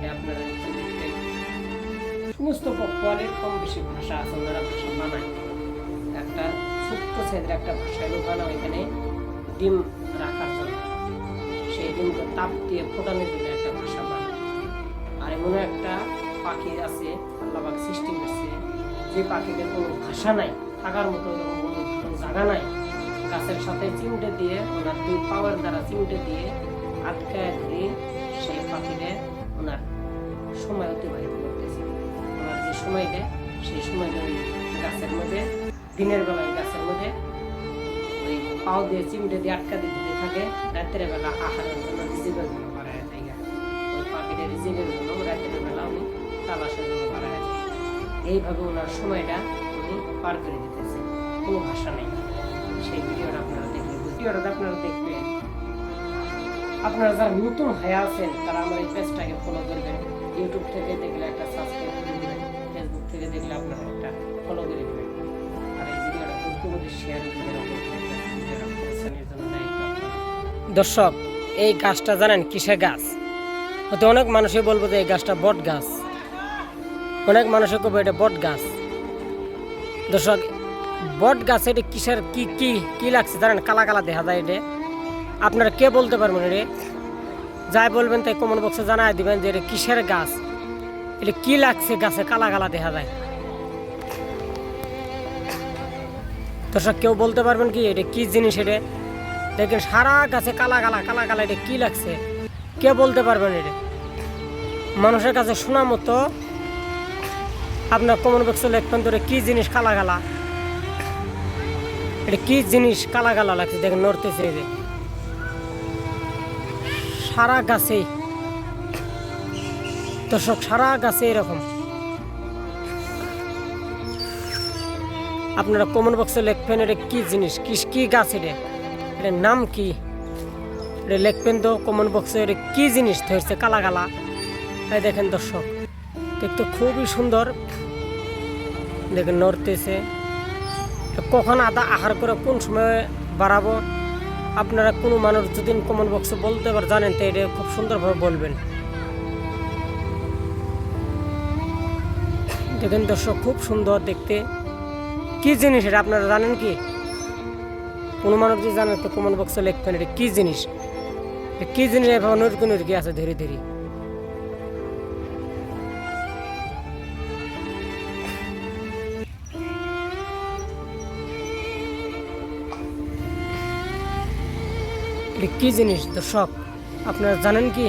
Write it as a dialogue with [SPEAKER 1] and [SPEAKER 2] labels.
[SPEAKER 1] সেটা আপনারা দেখবেন সমস্ত পক্তোয়ালির কম বেশি ভাষা আছে ওনারা ভাষা বানায় একটা ছোট্ট ছেলের একটা ভাষা ঢোকানো এখানে ডিম রাখার জন্য। সেই ডিমকে তাপ দিয়ে ফোটানোর জন্য একটা ভাষা বানায়। আর এমন একটা পাখি আছে আল্লাহবাক সৃষ্টি করছে, যে পাখিদের কোনো ভাষা নাই, থাকার মতো কোনো জায়গা নাই। গাছের সাথে চিমটে দিয়ে, ওনার দুই পাওয়ার দ্বারা চিমটে দিয়ে, আটকায় ধরে সেই পাখিদের সময় অতিবাহিত করতেছে। ওনার যে সময়টা, সেই সময়টা ওই গাছের মধ্যে, দিনের বেলায় গাছের মধ্যে ওই পাও দিয়ে চিমটে দিয়ে আটকা দিতে থাকে রাত্রের বেলা আহারের জন্য রিজিকের জন্য বাড়ায় থাকে ওই পাখিটা রিজিকের জন্য রাত্রের বেলা উনি তালাশের জন্য বাড়ায় যায় এইভাবে ওনার সময়টা উনি পার করে দিতেছে। কোনো ভাষা নেই। সেই ভিডিওটা আপনারা দেখবেন ভিডিওটা আপনারা দেখবেন। আপনারা যারা নতুন হয়ে আছেন, তারা আমার এই পেজটাকে ফলো করবেন। ইউটিউব থেকে দেখলে একটা সাবস্ক্রাইব করে দেবেন ফেসবুক থেকে দেখলে আপনারা একটা ফলো করে দেবেন। আর এই ভিডিওটা বন্ধু মধ্যে শেয়ার দেবেন
[SPEAKER 2] দর্শক, এই গাছটা জানেন কিসের গাছ? হয়তো অনেক মানুষই বলব যে এই গাছটা বট গাছ। অনেক মানুষে কবে এটা বট গাছ। দর্শক, বট গাছ এটা কিসের, কি কি কি লাগছে জানেন? কালা কালা দেখা যায় এটা। আপনারা কে বলতে পারবেন রে যাই বলবেন তাই কমন বক্সে জানাই দিবেন যে এটা কিসের গাছ? এটা কি লাগছে গাছে? কালা কালা দেখা যায়। দর্শক, কেউ বলতে পারবেন কি এটা কি জিনিস এটা? দেখেন সারা গাছে কালা কালা কালা কালা এটা কি লাগছে? কে বলতে পারবেন এটা। মানুষের কাছে শোনা মতো আপনার কমন বক্সে লিখবেন ধরে কি জিনিস কালা কালা? এটা কি জিনিস কালা কালা লাগছে? দেখেন নড়তেছে যে। সারা গাছেই দর্শক, সারা গাছে এরকম। আপনারা কমন বক্সে লিখবেন, এটা কি জিনিস? কি কি গাছ এটা? এটার নাম কি? এটা লিখবেন তো কমন বক্সে এটা কি জিনিস ধরছে কালা কালা? এই দেখেন দর্শক, দেখতে খুবই সুন্দর। দেখেন নড়তেছে। কখন আদা আহার করে কোন সময় বাড়াবো? আপনারা কোনো মানুষ যদি কমেন্ট বক্সে বলতে পার, জানেন তো এটা খুব সুন্দরভাবে বলবেন। দেখেন দর্শক, খুব সুন্দর দেখতে। কি জিনিস এটা, আপনারা জানেন কি? কোনো মানুষ যদি জানেন তো কমেন্ট বক্সে লিখবেন এটা কি জিনিস? কি জিনিস? এভাবে নরকি নরকি আছে ধীরে ধীরে। এটা কি জিনিস দর্শক? আপনারা জানেন কি?